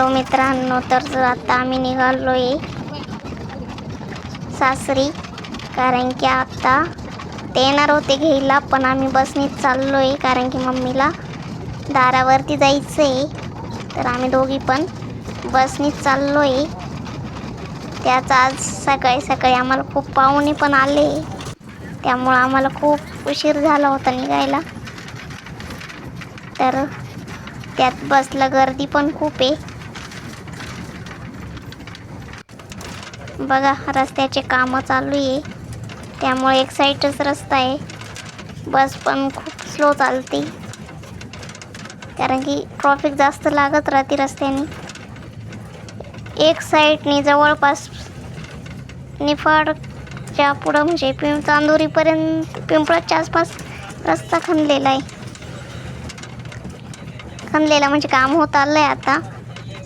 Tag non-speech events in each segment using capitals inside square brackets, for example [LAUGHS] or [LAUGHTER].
Hello मित्रांनो तर आता आम्ही निघालो आहे सासरी कारण की आता ते येणार होते घ्यायला पण आम्ही बसनीच चाललो आहे कारण की मम्मीला दारावरती जायचं आहे तर आम्ही दोघी पण बसनीच चाललो आहे त्याच आज सकाळी सकाळी आम्हाला खूप पाहुणे पण आले. त्यामुळं आम्हाला खूप उशीर झाला होता निघायला. तर त्यात बसला गर्दी पण खूप आहे. बघा रस्त्याचे कामं चालू आहे. त्यामुळे एक साईडच रस्ता आहे. बस पण खूप स्लो चालते. कारण की ट्रॉफिक जास्त लागत राहते रस्त्याने. एक साईडने जवळपास निफाडच्या पुढं म्हणजे पिं चांदोरीपर्यंत पिंपळाच्या आसपास रस्ता खणलेला आहे. खणलेला म्हणजे काम होत आलं आहे आता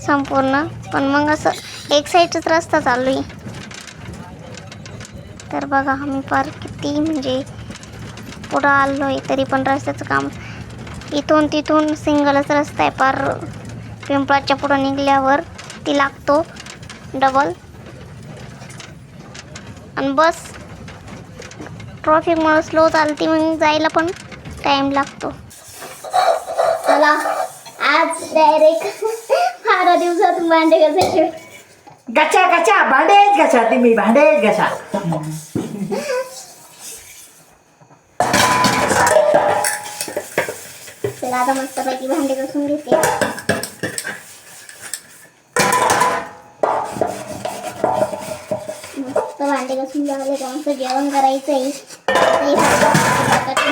संपूर्ण. पण मग असं एक साईडचाच रस्ता चालू आहे. तर बघा आम्ही फार किती म्हणजे पुढं आलो आहे तरी पण रस्त्याचं काम इथून तिथून सिंगलच रस्ता आहे. पार पिंपळाच्या पुढं निघल्यावर ती लागतो डबल आणि बस ट्रॉफिकमुळं स्लो चालते मग जायला पण टाईम लागतो. चला आज डायरेक्ट [LAUGHS] बारा दिवसात भांडे घासायचे. गचा गचा भांडेच घसा तुम्ही भांडेच घसा चला आता मस्तपैकी भांडे घासून घेते. मस्त भांडे घासून झाले का मस्त जेवण करायचं आहे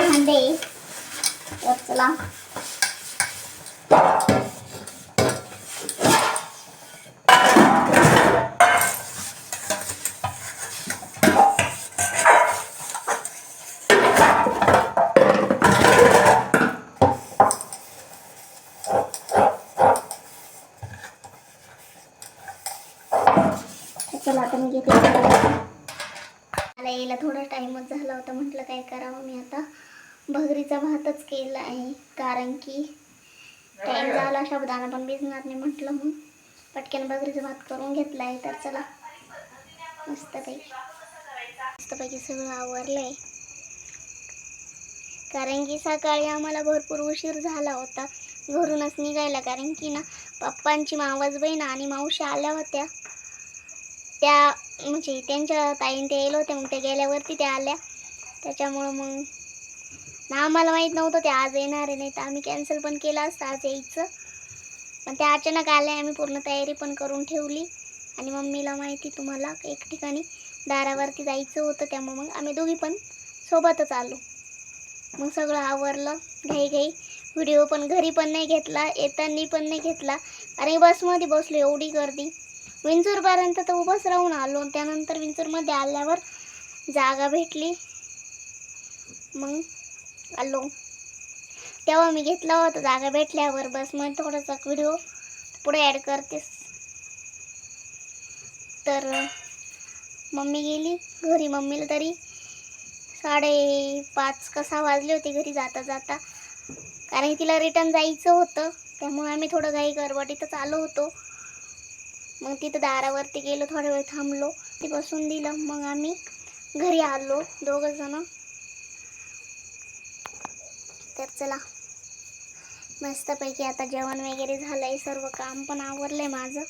भांडे आहे. तर चला. चला आता मी घेते. मला यायला थोडा टाईमच झाला होता म्हटलं काय करावं मी आता. भगरीचा भातच केला आहे कारण की टाईम झाला शब्दानं पण भिजणार नाही म्हटलं मग पटकन भगरीचा भात करून घेतला आहे तर चला. मस्तपैकी मस्तपैकी सगळं आवरलं आहे कारण की सकाळी आम्हाला भरपूर उशीर झाला होता. घरूनच निघायला कारण की ना पप्पांची मावस बहीण आणि मावशी आल्या होत्या. त्या म्हणजे त्यांच्या ताईन ते येलो होत्या मग ते गेल्यावरती त्या आल्या. त्याच्यामुळं मग ना आम्हाला माहीत नव्हतं ते आज येणार आहे नाही तर आम्ही कॅन्सल पण केलं असतं आज यायचं. पण त्या अचानक आल्या आम्ही पूर्ण तयारी पण करून ठेवली. आणि मम्मीला माहिती तुम्हाला एक ठिकाणी दारावरती जायचं होतं त्यामुळे मग आम्ही दोघी पण सोबतच आलो. मग सगळं आवरलं घाई घाई. व्हिडिओ पण घरी पण नाही घेतला येताना पण नाही घेतला. आणि बसमध्ये बसलो एवढी गर्दी. विंचूरपर्यंत तर उभंच राहून आलो त्यानंतर विंचूरमध्ये आल्यावर जागा भेटली. मग आलो. तेव्हा मी घेतला होता जागा भेटल्यावर. बस मग थोडासा व्हिडिओ पुढे ॲड करतेस. तर मम्मी गेली घरी. मम्मीला तरी साडेपाच कसा वाजले होते घरी जाता जाता. कारण तिला रिटर्न जायचं होतं. त्यामुळे आम्ही थोडं घाई गरबडीतच आलो होतो. मग तिथं दारावरती गेलो थोडा वेळ थांबलो ते बसून दिलं. मग आम्ही घरी आलो दोघं जण. तर चला. मस्तपैकी आता जेवण वगैरे झालंय सर्व काम पण आवरलंय माझं.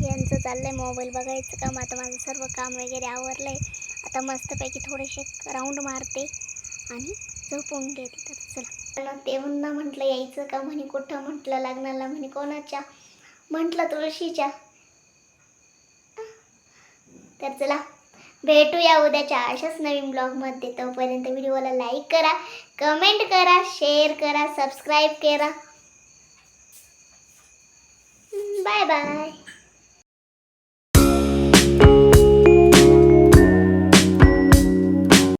यांचं चाललंय मोबाईल बघायचं काम आता माझं सर्व काम वगैरे आवरलंय. आता मस्तपैकी थोडेसे राऊंड मारते आणि झोपून घेते. तर चला. ते ना म्हटलं यायचं का म्हणे कुठं म्हटलं लग्नाला म्हणे कोणाच्या? म्हटलं तुळशीच्या तर चला भेटूया उद्याच्या अशाच नवीन ब्लॉगमध्ये तोपर्यंत व्हिडिओला लाईक करा कमेंट करा शेअर करा सबस्क्राईब करा. Bye bye.